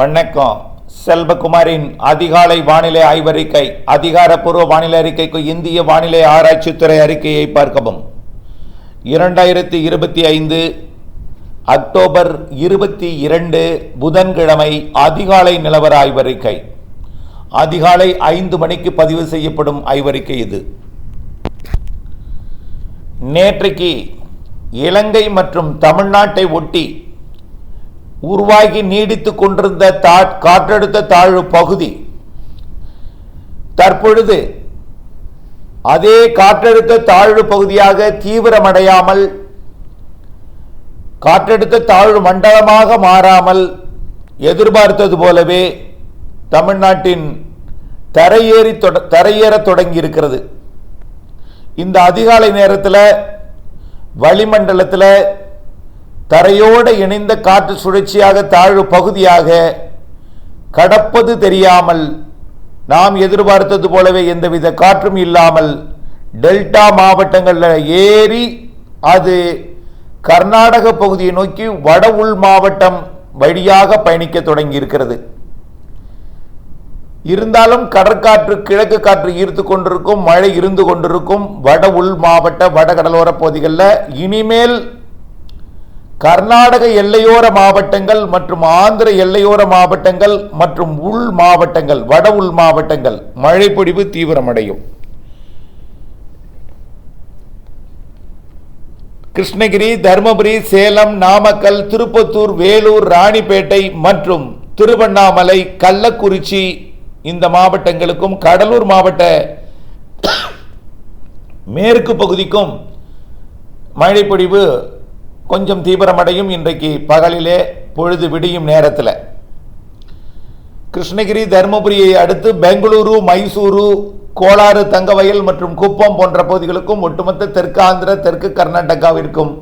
வணக்கம். செல்வகுமாரின் அதிகாலை வானிலை ஆய்வறிக்கை அதிகாரப்பூர்வ வானிலை அறிக்கைக்கு இந்திய வானிலை ஆராய்ச்சித்துறை அறிக்கையை பார்க்கவும். இரண்டாயிரத்தி இருபத்தி ஐந்து அக்டோபர் இருபத்தி இரண்டு புதன்கிழமை அதிகாலை நிலவர ஆய்வறிக்கை. அதிகாலை ஐந்து மணிக்கு பதிவு செய்யப்படும் ஆய்வறிக்கை இது. நேற்றைக்கு இலங்கை மற்றும் தமிழ்நாட்டை ஒட்டி உருவாகி நீடித்துக் கொண்டிருந்த தா- காற்றழுத்த தாழ்வு பகுதி. தற்பொழுது அதே காற்றழுத்த தாழ்வு பகுதியாக தீவிரமடையாமல் காற்றழுத்த தாழ்வு மண்டலமாக மாறாமல் எதிர்பார்த்தது போலவே தமிழ்நாட்டின் தரையேறி தொட- தரையேறத் தொடங்கி இருக்கிறது இந்த அதிகாலை நேரத்தில் வளிமண்டலத்தில் தரையோடு இணைந்த காற்று சுழற்சியாக தாழ்வு பகுதியாக கடப்பது தெரியாமல் நாம் எதிர்பார்த்தது போலவே எந்தவித காற்றும் இல்லாமல் டெல்டா மாவட்டங்களில் ஏறி அது கர்நாடக பகுதியை நோக்கி வட உள் மாவட்டம் வழியாக பயணிக்க தொடங்கி இருக்கிறது இருந்தாலும் கடற்காற்று கிழக்கு காற்று ஈர்த்து கொண்டிருக்கும் மழை இருந்து கொண்டிருக்கும் வட உள் மாவட்ட வட கடலோர பகுதிகளில் இனிமேல் கர்நாடக எல்லையோர மாவட்டங்கள் மற்றும் ஆந்திர எல்லையோர மாவட்டங்கள் மற்றும் உள் மாவட்டங்கள் வட உள் மாவட்டங்கள் மழைப்பொழிவு தீவிரமடையும். கிருஷ்ணகிரி தருமபுரி சேலம் நாமக்கல் திருப்பத்தூர் வேலூர் ராணிப்பேட்டை மற்றும் திருவண்ணாமலை கள்ளக்குறிச்சி இந்த மாவட்டங்களுக்கும் கடலூர் மாவட்ட மேற்கு பகுதிக்கும் மழைப்பொழிவு கொஞ்சம் தீவிரமடையும் இன்றைக்கு பகலிலே பொழுது விடியும் நேரத்தில். கிருஷ்ணகிரி தருமபுரியை அடுத்து பெங்களூரு மைசூரு கோலாறு தங்கவயல் மற்றும் குப்பம் போன்ற பகுதிகளுக்கும் ஒட்டுமொத்த தெற்கு ஆந்திர தெற்கு கர்நாடகாவிற்கும்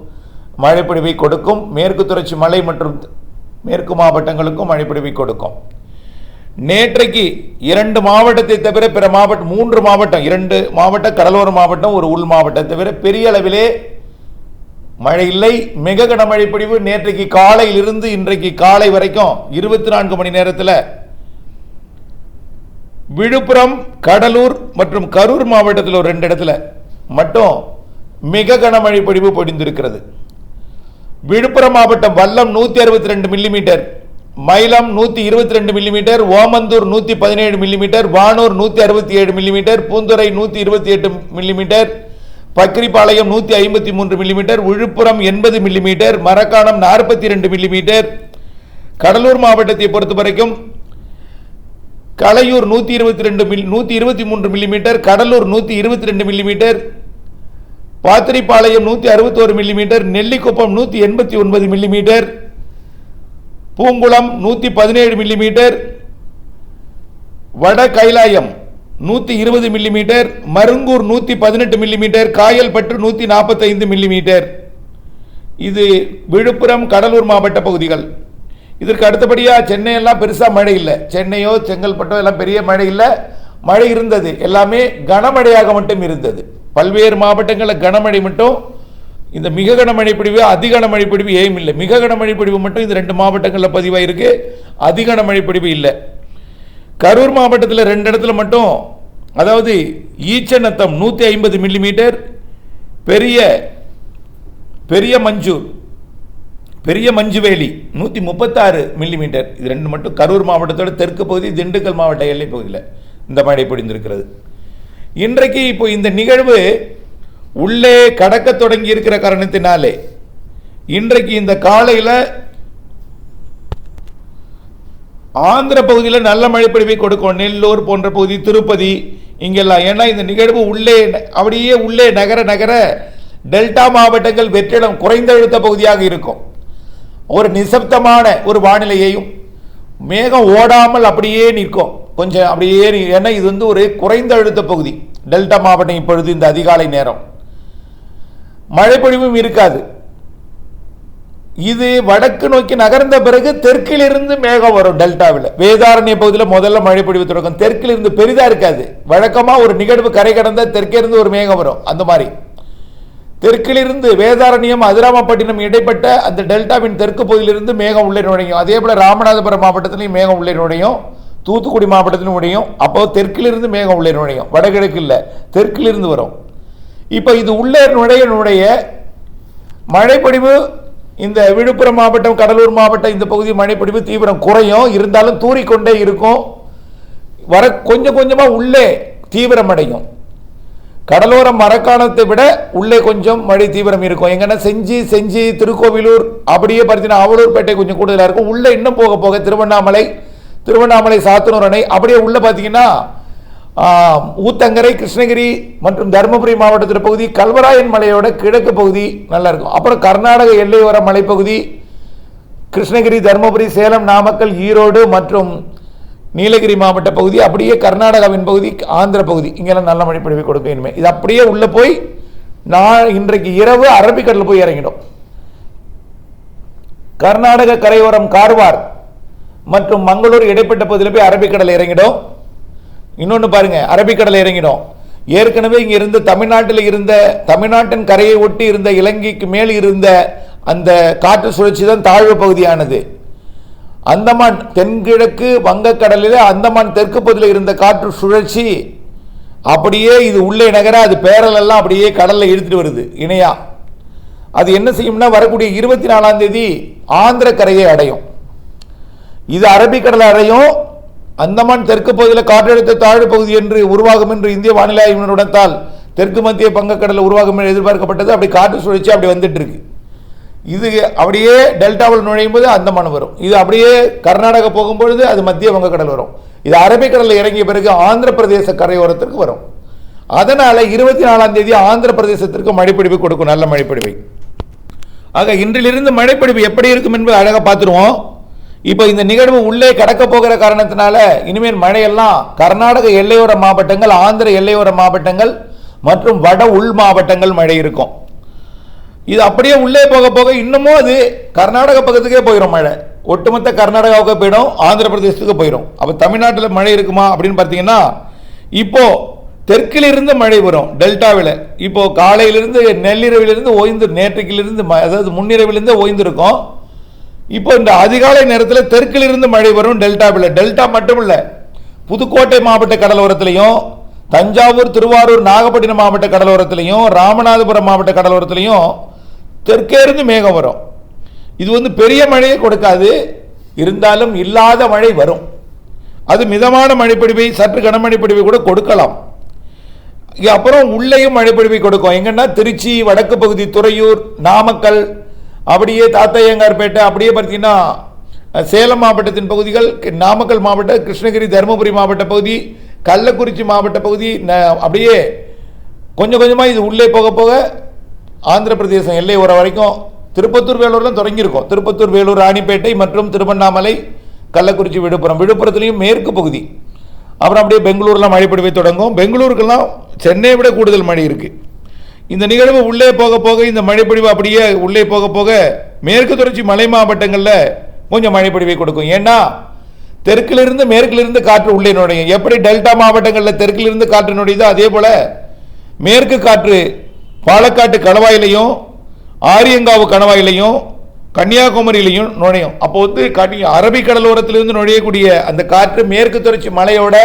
மழைப்பிடிவை கொடுக்கும். மேற்கு தொடர்ச்சி மலை மற்றும் மேற்கு மாவட்டங்களுக்கும் மழைப்பிடிவை கொடுக்கும். நேற்றைக்கு இரண்டு மாவட்டத்தை தவிர பிற மாவட்டம் மூன்று மாவட்டம் இரண்டு மாவட்ட கடலோர மாவட்டம் ஒரு உள் மாவட்டத்தை தவிர பெரிய அளவிலே மழை இல்லை மிக கனமழை பொழிவு நேற்றைக்கு காலையிலிருந்து இன்றைக்கு காலை வரைக்கும் இருபத்தி நான்கு மணி நேரத்தில் விழுப்புரம் கடலூர் மற்றும் கரூர் மாவட்டத்தில் ஒரு ரெண்டு இடத்துல மட்டும் மிக கனமழை பொழிவு பொழிந்திருக்கிறது. விழுப்புரம் மாவட்டம் வல்லம் நூற்றி அறுபத்தி ரெண்டு மில்லிமீட்டர் மயிலம் நூற்றி இருபத்தி ரெண்டு மில்லிமீட்டர் ஓமந்தூர் நூற்றி பதினேழு மில்லிமீட்டர் வானூர் நூற்றி அறுபத்தி ஏழு மில்லிமீட்டர் பூந்துரை நூற்றி இருபத்தி எட்டு மில்லிமீட்டர் பக்ரிபாளையம் நூற்றி ஐம்பத்தி மூன்று மில்லிமீட்டர் விழுப்புரம் எண்பது மில்லிமீட்டர் மரக்காணம் நாற்பத்தி ரெண்டு மில்லிமீட்டர் கடலூர் மாவட்டத்தை பொறுத்த வரைக்கும் கலையூர் நூற்றி இருபத்தி ரெண்டு மில் நூற்றி இருபத்தி மூன்று மில்லிமீட்டர் கடலூர் நூற்றி இருபத்தி ரெண்டு மில்லிமீட்டர் பாத்திரிப்பாளையம் நூற்றி அறுபத்தோரு மில்லிமீட்டர் நெல்லிக்குப்பம் நூற்றி எண்பத்தி ஒன்பது மில்லிமீட்டர் பூங்குளம் நூற்றி பதினேழு மில்லிமீட்டர் வட கைலாயம் நூற்றி இருபது மில்லிமீட்டர் மருங்கூர் நூற்றி பதினெட்டு மில்லிமீட்டர் காயல்பட்டு நூற்றி நாற்பத்தைந்து மில்லிமீட்டர் இது விழுப்புரம் கடலூர் மாவட்ட பகுதிகள். இதற்கு அடுத்தபடியாக சென்னையெல்லாம் பெருசாக மழை இல்லை. சென்னையோ செங்கல்பட்டோ எல்லாம் பெரிய மழை இல்லை. மழை இருந்தது. எல்லாமே கனமழையாக மட்டும் இருந்தது. பல்வேறு மாவட்டங்களில் கனமழை மட்டும் இந்த மிக கனமழை பிடிவு அதிக கனமழை பிடிவு ஏயும் இல்லை. மிக கனமழை பிடிவு மட்டும் இந்த ரெண்டு மாவட்டங்களில் பதிவாயிருக்கு. அதிக கனமழை பிடிவு இல்லை. கரூர் மாவட்டத்தில் ரெண்டு இடத்துல மட்டும் அதாவது ஈச்சநத்தம் நூற்றி ஐம்பது மில்லிமீட்டர் பெரிய பெரிய மஞ்சூர் பெரிய மஞ்சுவேலி நூற்றி முப்பத்தாறு மில்லிமீட்டர் இது ரெண்டு மட்டும் கரூர் மாவட்டத்தோட தெற்கு பகுதி திண்டுக்கல் மாவட்ட எல்லை பகுதியில் இந்த மழை பொழிந்திருக்கிறது. இன்றைக்கு இப்போ இந்த நிகழ்வு உள்ளே கடக்க தொடங்கி இருக்கிற காரணத்தினாலே இன்றைக்கு இந்த காலையில் ஆந்திர பகுதியில் நல்ல மழைப்பொழிவை கொடுக்கும். நெல்லூர் போன்ற பகுதி திருப்பதி இங்கெல்லாம். ஏன்னா இந்த நிகழ்வு உள்ளே அப்படியே உள்ளே நகர நகர டெல்டா மாவட்டங்கள் வெற்றிடம் குறைந்த அழுத்த பகுதியாக இருக்கும். ஒரு நிசப்தமான ஒரு வானிலையையும் மேகம் ஓடாமல் அப்படியே நிற்கும். கொஞ்சம் அப்படியே ஏன்னா இது வந்து ஒரு குறைந்த அழுத்த பகுதி. டெல்டா மாவட்டம் இப்பொழுது இந்த அதிகாலை நேரம். மழைப்பொழிவும் இருக்காது. இது வடக்கு நோக்கி நகர்ந்த பிறகு தெற்கிலிருந்து மேகம் வரும் டெல்டாவில். வேதாரண்ய பகுதியில் முதல்ல மழை பொழிவு தொடங்கும் தெற்கிலிருந்து பெரிதா இருக்காது. வழக்கமா ஒரு நிகழ்வு கரை கடந்த தெற்கே இருந்து ஒரு மேகம் வரும். அந்த மாதிரி. தெற்கிலிருந்து வேதாரண்யம் அதிராமப்பட்டினம் இடைப்பட்ட அந்த டெல்டாவின் தெற்கு பகுதியிலிருந்து மேகம் உள்ளே நுழையும். அதே போல் ராமநாதபுரம் மாவட்டத்திலையும் மேகம் உள்ளே நுழையும். தூத்துக்குடி மாவட்டத்திலும் நுழையும். அப்போ தெற்கிலிருந்து மேகம் உள்ளே நுழையும். வடகிழக்கு இல்லை. தெற்கிலிருந்து வரும். இப்போ இது உள்ளே நுழைய நுழைய மழைப்பொழிவு இந்த விழுப்புரம் மாவட்டம் கடலூர் மாவட்டம் இந்த பகுதி மழைப்பிடிப்பு தீவிரம் குறையும். இருந்தாலும் தூறிக்கொண்டே இருக்கும். வர கொஞ்சம் கொஞ்சமாக உள்ளே தீவிரம் அடையும். கடலோரம் மரக்காணத்தை விட உள்ளே கொஞ்சம் மழை தீவிரம் இருக்கும். எங்கன்னா செஞ்சி செஞ்சி திருக்கோவிலூர் அப்படியே பார்த்தீங்கன்னா அவலூர்பேட்டை கொஞ்சம் கூடுதலாக இருக்கும். உள்ளே இன்னும் போக போக திருவண்ணாமலை திருவண்ணாமலை சாத்தனூர் அணை அப்படியே உள்ளே பார்த்தீங்கன்னா ஊத்தங்கரை கிருஷ்ணகிரி மற்றும் தருமபுரி மாவட்டத்தில் பகுதி கல்வராயன் மலையோட கிழக்கு பகுதி நல்லா இருக்கும். அப்புறம் கர்நாடக எல்லையோர மலைப்பகுதி கிருஷ்ணகிரி தருமபுரி சேலம் நாமக்கல் ஈரோடு மற்றும் நீலகிரி மாவட்ட பகுதி அப்படியே கர்நாடகாவின் பகுதி ஆந்திர பகுதி. இங்கெல்லாம் நல்ல மழை பொழிவு கொடுக்கும் இனிமேல் இது அப்படியே உள்ளே போய் நான் இன்றைக்கு இரவு அரபிக்கடலில் போய் இறங்கிடும் கர்நாடக கரையோரம் கார்வார் மற்றும் மங்களூர் இடைப்பட்ட பகுதியில் போய் அரபிக்கடல் இறங்கிடும் இன்னொன்று பாருங்கள் அரபிக்கடலை இறங்கிடும். ஏற்கனவே இங்கே இருந்து தமிழ்நாட்டில் இருந்த தமிழ்நாட்டின் கரையை ஒட்டி இருந்த இலங்கைக்கு மேல் இருந்த அந்த காற்று சுழற்சி தான் தாழ்வு பகுதியானது. அந்தமான் தென்கிழக்கு வங்கக்கடலில் அந்தமான் தெற்கு பகுதியில் இருந்த காற்று சுழற்சி அப்படியே இது உள்ளே நகர அது பேரலெல்லாம் அப்படியே கடலில் இழுத்துட்டு வருது இணையா. அது என்ன செய்யும்னா வரக்கூடிய இருபத்தி நாலாம் தேதி ஆந்திர கரையை அடையும். இது அரபிக்கடலை அடையும் அந்தமான் தெற்கு பகுதியில் காற்றழுத்த தாழ்வு பகுதி என்று உருவாகும் என்று இந்திய வானிலை ஆய்வு நிறுவனத்தால் தெற்கு மத்திய வங்கக்கடலில் உருவாகும் என்று எதிர்பார்க்கப்பட்டது. அப்படி காற்று சுழற்சி அப்படி வந்துட்டு இருக்கு. இது அப்படியே டெல்டாவில் நுழையும் போது அந்தமான் வரும். இது அப்படியே கர்நாடகா போகும்பொழுது அது மத்திய வங்கக்கடல் வரும். இது அரபிக்கடலில் இறங்கிய பிறகு ஆந்திர பிரதேச கரையோரத்திற்கு வரும். அதனால இருபத்தி நாலாம் தேதி ஆந்திர பிரதேசத்திற்கு மழைப்பிடிப்பு கொடுக்கும். நல்ல மழைப்பிடிவை ஆக இன்றிலிருந்து மழைப்பிடிப்பு எப்படி இருக்கும் என்பதை அழகாக பார்த்துருவோம். இப்போ இந்த நிகழ்வு உள்ளே கடக்க போகிற காரணத்தினால இனிமேல் மழையெல்லாம் கர்நாடக எல்லையோர மாவட்டங்கள் ஆந்திர எல்லையோர மாவட்டங்கள் மற்றும் வட உள் மாவட்டங்கள் மழை இருக்கும். இது அப்படியே உள்ளே போக போக இன்னமும் அது கர்நாடக பக்கத்துக்கே போயிடும் மழை. ஒட்டுமொத்த கர்நாடகாவுக்கு போயிடும் ஆந்திர பிரதேசத்துக்கு போயிடும் அப்போ தமிழ்நாட்டில் மழை இருக்குமா அப்படின்னு பார்த்தீங்கன்னா இப்போ தெற்கிலிருந்து மழை வரும் டெல்டாவில். இப்போ காலையிலிருந்து நெல்லிரவிலிருந்து ஓய்ந்து நேற்றைக்கிலிருந்து ம- அதாவது முன்னிரவிலிருந்து ஓய்ந்திருக்கும். இப்போ இந்த அதிகாலை நேரத்தில் தெற்கிலிருந்து மழை வரும் டெல்டாவில். டெல்டா மட்டும் இல்லை புதுக்கோட்டை மாவட்ட கடலோரத்திலையும் தஞ்சாவூர் திருவாரூர் நாகப்பட்டினம் மாவட்ட கடலோரத்திலையும் ராமநாதபுரம் மாவட்ட கடலோரத்திலையும் தெற்கே இருந்து மேகம் வரும். இது வந்து பெரிய மழையை கொடுக்காது இருந்தாலும் இல்லாத மழை வரும். அது மிதமான மழைப்பிடிவை சற்று கனமழைப்பிடிவை கூட கொடுக்கலாம். அப்புறம் உள்ளேயும் மழைப்பிடிவை கொடுக்கும். எங்கன்னா திருச்சி வடக்கு பகுதி துறையூர் நாமக்கல் அப்படியே தாத்தையங்கார்பேட்டை அப்படியே பார்த்தீங்கன்னா சேலம் மாவட்டத்தின் பகுதிகள் நாமக்கல் மாவட்ட கிருஷ்ணகிரி தருமபுரி மாவட்ட பகுதி கள்ளக்குறிச்சி மாவட்ட பகுதி அப்படியே கொஞ்சம் கொஞ்சமாக இது உள்ளே போக போக ஆந்திர பிரதேசம் எல்லை உர வரைக்கும் திருப்பத்தூர் வேலூர்லாம் தொடங்கியிருக்கோம். திருப்பத்தூர் வேலூர் ராணிப்பேட்டை மற்றும் திருவண்ணாமலை கள்ளக்குறிச்சி விழுப்புரம். விழுப்புரத்துலேயும் மேற்கு பகுதி. அப்புறம் அப்படியே பெங்களூர்லாம் மழை தொடங்கும். பெங்களூருக்கெல்லாம் சென்னையை விட கூடுதல் மழை இருக்குது இந்த நிகழ்வு உள்ளே போக போக இந்த மழைப்பொழிவு அப்படியே உள்ளே போக போக மேற்கு தொடர்ச்சி மலை மாவட்டங்களில் கொஞ்சம் மழைப்பொழிவை கொடுக்கும். ஏன்னா தெற்கிலிருந்து மேற்கிலிருந்து காற்று உள்ளே நுழையும். எப்படி டெல்டா மாவட்டங்களில் தெற்கிலிருந்து காற்று நுழையுதோ அதே போல மேற்கு காற்று பாலக்காட்டு கணவாயிலையும் ஆரியங்காவு கணவாயிலையும் கன்னியாகுமரியிலையும் நுழையும். அப்போ வந்து கனி அரபிக்கடலோரத்திலிருந்து நுழையக்கூடிய அந்த காற்று மேற்கு தொடர்ச்சி மலையோட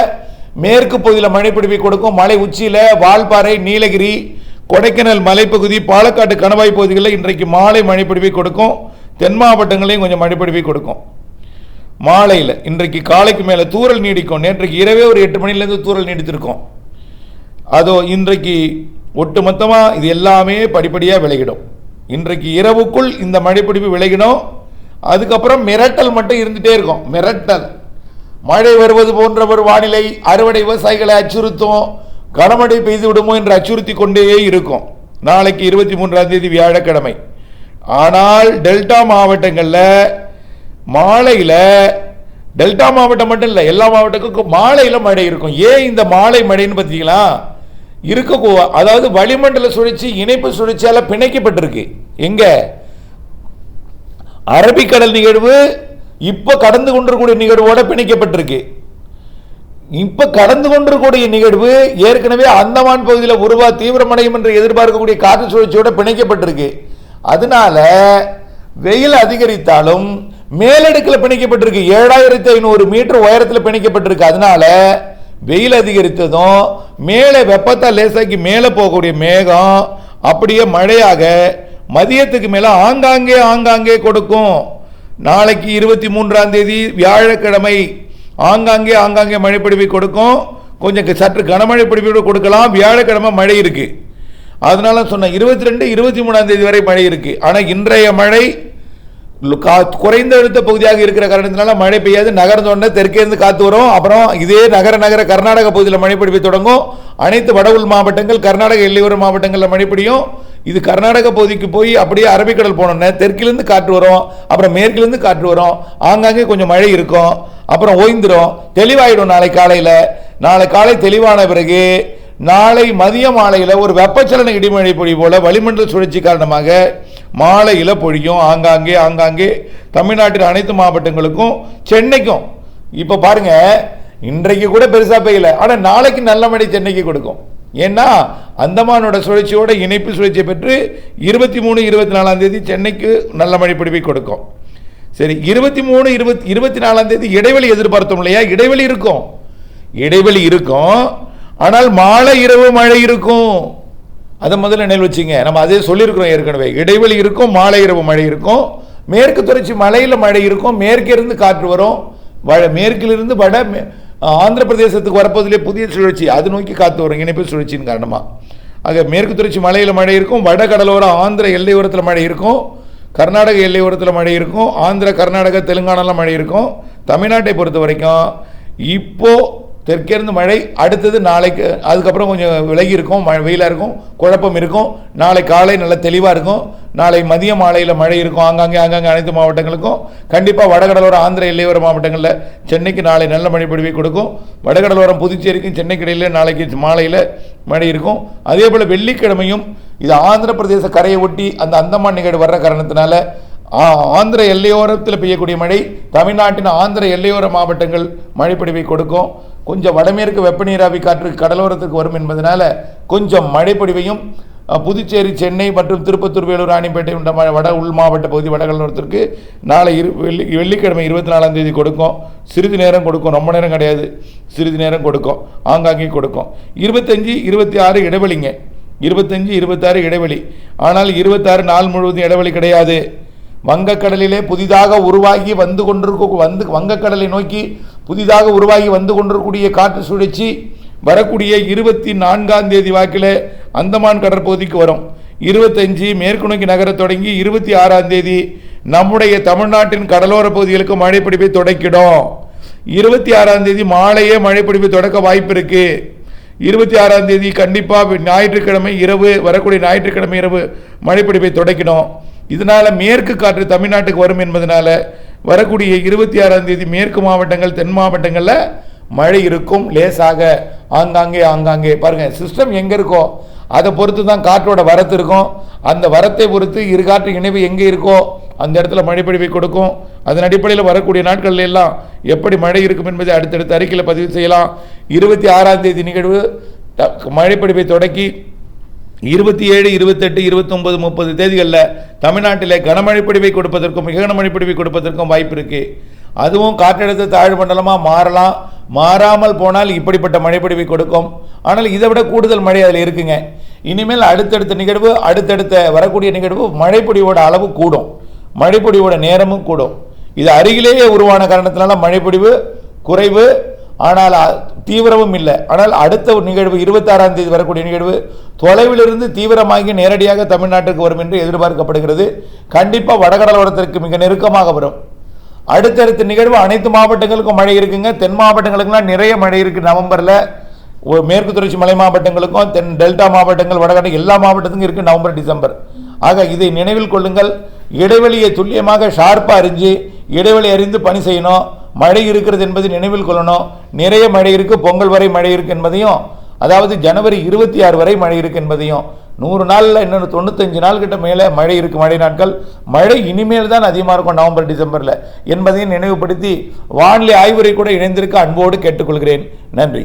மேற்கு பகுதியில் மழைப்பிடிப்பை கொடுக்கும். மலை உச்சியில் வால்பாறை நீலகிரி கொடைக்கானல் மலைப்பகுதி பாலக்காட்டு கணவாய் பகுதிகளில் இன்றைக்கு மாலை மழைப்பிடிப்பை கொடுக்கும். தென் மாவட்டங்களையும் கொஞ்சம் மழைப்பிடிப்பை கொடுக்கும். மாலையில் இன்றைக்கு காலைக்கு மேலே தூறல் நீடிக்கும். நேற்றைக்கு இரவே ஒரு எட்டு மணிலேருந்து தூரல் நீடித்திருக்கும். அதோ இன்றைக்கு ஒட்டுமொத்தமாக இது எல்லாமே படிப்படியாக விலகிடும். இன்றைக்கு இரவுக்குள் இந்த மழைப்பிடிப்பு விலகிடும். அதுக்கப்புறம் மிரட்டல் மட்டும் இருந்துகிட்டே இருக்கும். மிரட்டல். மழை வருவது போன்ற ஒரு வானிலை அறுவடை விவசாயிகளை அச்சுறுத்தும். கனமழை பெய்து விடுமோ என்று அச்சுறுத்தி கொண்டே இருக்கும். நாளைக்கு இருபத்தி மூன்றாம் தேதி வியாழக்கிழமை. ஆனால் டெல்டா மாவட்டங்களில் மாலையில் டெல்டா மாவட்டம் மட்டும் இல்லை எல்லா மாவட்டத்துக்கும் மாலையில் மழை இருக்கும். ஏன் இந்த மாலை மழைன்னு பார்த்தீங்களா இருக்க அதாவது வளிமண்டல சுழற்சி இணைப்பு சுழற்சியால் பிணைக்கப்பட்டிருக்கு. எங்க? அரபிக்கடல் நிகழ்வு இப்போ கடந்து கொண்டிருக்கூடிய நிகழ்வோட பிணைக்கப்பட்டிருக்கு. இப்ப கடந்து கொண்டிருக்கக்கூடிய நிகழ்வு ஏற்கனவே அந்தமான் பகுதியில் உருவா தீவிரமடையும் என்று எதிர்பார்க்கக்கூடிய காற்று சுழற்சியோட பிணைக்கப்பட்டிருக்கு. அதனால வெயில் அதிகரித்தாலும் மேலடுக்கில் பிணைக்கப்பட்டிருக்கு. ஏழாயிரத்தி ஐநூறு மீட்டர் உயரத்தில் பிணைக்கப்பட்டிருக்கு. அதனால வெயில் அதிகரித்ததும் மேலே வெப்பத்தை லேசாக்கி மேலே போகக்கூடிய மேகம் அப்படியே மழையாக மதியத்துக்கு மேலே ஆங்காங்கே ஆங்காங்கே கொடுக்கும். நாளைக்கு இருபத்தி மூன்றாம் தேதி வியாழக்கிழமை ஆங்காங்கே ஆங்காங்கே மழை கொடுக்கும். கொஞ்சம் சற்று கனமழை பொழிவு கொடுக்கலாம். வியாழக்கிழமை மழை இருக்கு. அதனால சொன்னேன் இருபத்தி ரெண்டு இருபத்தி மூணாம் தேதி வரை மழை இருக்கு. ஆனால் இன்றைய மழை குறைந்த அழுத்த பகுதியாக இருக்கிற காரணத்தினால மழை பெய்யாது. நகர்ந்த உடனே காற்று காத்து வரும். அப்புறம் இதே நகர நகர கர்நாடக பகுதியில் மழை பிடிப்பு தொடங்கும். அனைத்து வட உள் மாவட்டங்கள் கர்நாடக எல்லையோர மாவட்டங்களில் மழை பிடியும் இது கர்நாடக பகுதிக்கு போய் அப்படியே அரபிக்கடல் போனோன்னே தெற்கிலிருந்து காற்று வரும் அப்புறம் மேற்கிலிருந்து காற்று வரும் ஆங்காங்கே கொஞ்சம் மழை இருக்கும் அப்புறம் ஓய்ந்துடும் தெளிவாயிடும் நாளை காலையில். நாளை காலை தெளிவான பிறகு நாளை மதிய மாலையில் ஒரு வெப்பச்சலன இடிமழை பொழி போல வளிமண்டல சுழற்சி காரணமாக மாலையில் பொழியும். ஆங்காங்கே ஆங்காங்கே தமிழ்நாட்டின் அனைத்து மாவட்டங்களுக்கும் சென்னைக்கும். இப்போ பாருங்க இன்றைக்கு கூட பெருசாக பெய்யல. ஆனால் நாளைக்கு நல்ல மழை சென்னைக்கு கொடுக்கும். ஏன்னா அந்தமானோட சுழற்சியோட இணைப்பு சுழற்சியை பெற்று இருபத்தி மூணு இருபத்தி நாலாம் தேதி சென்னைக்கு நல்ல மழை பிடிப்பை கொடுக்கும். சரி இருபத்தி மூணு இருபத்தி இருபத்தி நாலாம் தேதி இடைவெளி எதிர்பார்த்தோம் இல்லையா? இடைவெளி இருக்கும். இடைவெளி இருக்கும். ஆனால் மாலை இரவு மழை இருக்கும். அதை முதல்ல நினைவு வச்சுங்க. நம்ம அதே சொல்லியிருக்கிறோம் ஏற்கனவே. இடைவெளி இருக்கும் மாலை இரவு மழை இருக்கும். மேற்கு தொடர்ச்சி மலையில் மழை இருக்கும். மேற்கிருந்து காற்று வரும். வட மேற்கிலிருந்து வட மே- ஆந்திர பிரதேசத்துக்கு வரப்போதிலே புதிய சுழற்சி அது நோக்கி காத்து வரும் இணைப்பு சுழற்சியின் காரணமாக ஆக மேற்கு தொடர்ச்சி மலையில் மழை இருக்கும் வட ஆந்திர எல்லையோரத்தில் மழை இருக்கும் கர்நாடக எல்லையோரத்தில் மழை இருக்கும் ஆந்திர கர்நாடக தெலுங்கானாலாம் மழை இருக்கும். தமிழ்நாட்டை பொறுத்த வரைக்கும் இப்போது தெற்கேருந்து மழை அடுத்தது நாளைக்கு அதுக்கப்புறம் கொஞ்சம் விலகி இருக்கும் மழை வெயிலாக இருக்கும் குழப்பம் இருக்கும். நாளை காலை நல்ல தெளிவாக இருக்கும். நாளை மதிய மாலையில் மழை இருக்கும். ஆங்காங்கே ஆங்காங்கே அனைத்து மாவட்டங்களுக்கும். கண்டிப்பாக வடகடலோர ஆந்திர எல்லையோர மாவட்டங்களில் சென்னைக்கு நாளை நல்ல மழை பொழிவை கொடுக்கும். வடகடலோரம் புதுச்சேரிக்கும் சென்னைக்கு இடையில நாளைக்கு மாலையில் மழை இருக்கும். அதே போல் வெள்ளிக்கிழமையும் இது ஆந்திர பிரதேச கரையை ஒட்டி அந்த அந்தமான் நிகழ்வு வர்ற காரணத்தினால ஆந்திர எல்லையோரத்தில் பெய்யக்கூடிய மழை தமிழ்நாட்டின் ஆந்திர எல்லையோர மாவட்டங்கள் மழைப்பொழிவை கொடுக்கும். கொஞ்சம் வடமேற்கு வெப்பநீராவி காற்று கடலோரத்துக்கு வரும் என்பதனால கொஞ்சம் மழைப்பொழிவையும் புதுச்சேரி சென்னை மற்றும் திருப்பத்தூர் வேலூர் ராணிப்பேட்டை உள்ள ம- வட உள் மாவட்ட பகுதி வடகடலோரத்திற்கு நாளை இரு வெள்ளி வெள்ளிக்கிழமை இருபத்தி நாலாம் தேதி கொடுக்கும். சிறிது நேரம் கொடுக்கும். ரொம்ப நேரம் கிடையாது. சிறிது நேரம் கொடுக்கும். ஆங்காங்கே கொடுக்கும். இருபத்தஞ்சி இருபத்தி ஆறு இடைவெளிங்க. இருபத்தஞ்சு இருபத்தாறு இடைவெளி. ஆனால் இருபத்தாறு நாள் முழுவதும் இடைவெளி கிடையாது. வங்கக்கடலிலே புதிதாக உருவாகி வந்து கொண்டிருக்க வந்து வங்கக்கடலை நோக்கி புதிதாக உருவாகி வந்து கொண்டிருக்கக்கூடிய காற்று சுழற்சி வரக்கூடிய இருபத்தி நான்காம் தேதி வாக்கில் அந்தமான் கடற்பகுதிக்கு வரும். இருபத்தஞ்சு மேற்கு நோக்கி நகரத் தொடங்கி இருபத்தி ஆறாம் தேதி நம்முடைய தமிழ்நாட்டின் கடலோர பகுதிகளுக்கு மழைப்பிடிப்பை தொடக்கிடும். இருபத்தி ஆறாம் தேதி மாலையே மழைப்பிடிப்பை தொடக்க வாய்ப்பு இருக்கு இருபத்தி ஆறாம் தேதி கண்டிப்பாக ஞாயிற்றுக்கிழமை இரவு வரக்கூடிய ஞாயிற்றுக்கிழமை இரவு மழைப்பிடிப்பை தொடக்கிடும் இதனால மேற்கு காற்று தமிழ்நாட்டுக்கு வரும் என்பதனால வரக்கூடிய இருபத்தி ஆறாம் தேதி மேற்கு மாவட்டங்கள் தென் மாவட்டங்களில் மழை இருக்கும் லேசாக. ஆங்காங்கே ஆங்காங்கே. பாருங்கள் சிஸ்டம் எங்கே இருக்கோ அதை பொறுத்து தான் காற்றோட வரத்து இருக்கும். அந்த வரத்தை பொறுத்து இரு காற்று இணைவு எங்கே இருக்கோ அந்த இடத்துல மழைப்பொழிவை கொடுக்கும். அதன் அடிப்படையில் வரக்கூடிய நாட்களில் எல்லாம் எப்படி மழை இருக்கும் என்பதை அடுத்தடுத்த அறிக்கையில் பதிவு செய்யலாம். இருபத்தி ஆறாம் தேதி நிகழ்வு த- மழைப்பொழிவை தொடக்கி இருபத்தி ஏழு இருபத்தெட்டு இருபத்தொம்பது முப்பது தேதிகளில் தமிழ்நாட்டில் கனமழை பொழிவை கொடுப்பதற்கும் மிக கனமழை பொழிவை கொடுப்பதற்கும் வாய்ப்பு இருக்குது அதுவும் காற்றழுத்த தாழ்வு மண்டலமாக மாறலாம். மாறாமல் போனால் இப்படிப்பட்ட மழைப்பொழிவை கொடுக்கும். ஆனால் இதை விட கூடுதல் மழை அதில் இருக்குங்க. இனிமேல் அடுத்தடுத்த நிகழ்வு அடுத்தடுத்த வரக்கூடிய நிகழ்வு மழைப்பொழிவோட அளவு கூடும். மழைப்பொழிவோட நேரமும் கூடும். இது அருகிலேயே உருவான காரணத்தினால மழைப்பொழிவு குறைவு ஆனால் தீவிரமும் இல்லை. ஆனால் அடுத்த நிகழ்வு இருபத்தாறாம் தேதி வரக்கூடிய நிகழ்வு தொலைவிலிருந்து தீவிரமாகி நேரடியாக தமிழ்நாட்டுக்கு வரும் என்று எதிர்பார்க்கப்படுகிறது. கண்டிப்பாக வடகடலோரத்திற்கு மிக நெருக்கமாக வரும். அடுத்தடுத்த நிகழ்வு அனைத்து மாவட்டங்களுக்கும் மழை இருக்குங்க. தென் மாவட்டங்களுக்குலாம் நிறைய மழை இருக்குது நவம்பரில். மேற்கு தொடர்ச்சி மலை மாவட்டங்களுக்கும் தென் டெல்டா மாவட்டங்கள் வடகடை எல்லா மாவட்டத்துக்கும் இருக்குது நவம்பர் டிசம்பர். ஆக இதை நினைவில் கொள்ளுங்கள். இடைவெளியை துல்லியமாக ஷார்ப்பாக அறிஞ்சு இடைவெளி அறிந்து பணி செய்யணும். மழை இருக்கிறது என்பதை நினைவில் கொள்ளணும். நிறைய மழை இருக்கு பொங்கல் வரை மழை இருக்கு என்பதையும் அதாவது ஜனவரி இருபத்தி ஆறு வரை மழை இருக்கு என்பதையும். நூறு நாளில் இன்னொரு தொண்ணூத்தஞ்சு நாள் கிட்ட மேலே மழை இருக்கு மழை நாட்கள். மழை இனிமேல் தான் அதிகமாக இருக்கும் நவம்பர் டிசம்பரில். என்பதையும் நினைவுபடுத்தி வானிலை ஆய்வுரை கூட இணைந்திருக்க அன்போடு கேட்டுக்கொள்கிறேன். நன்றி.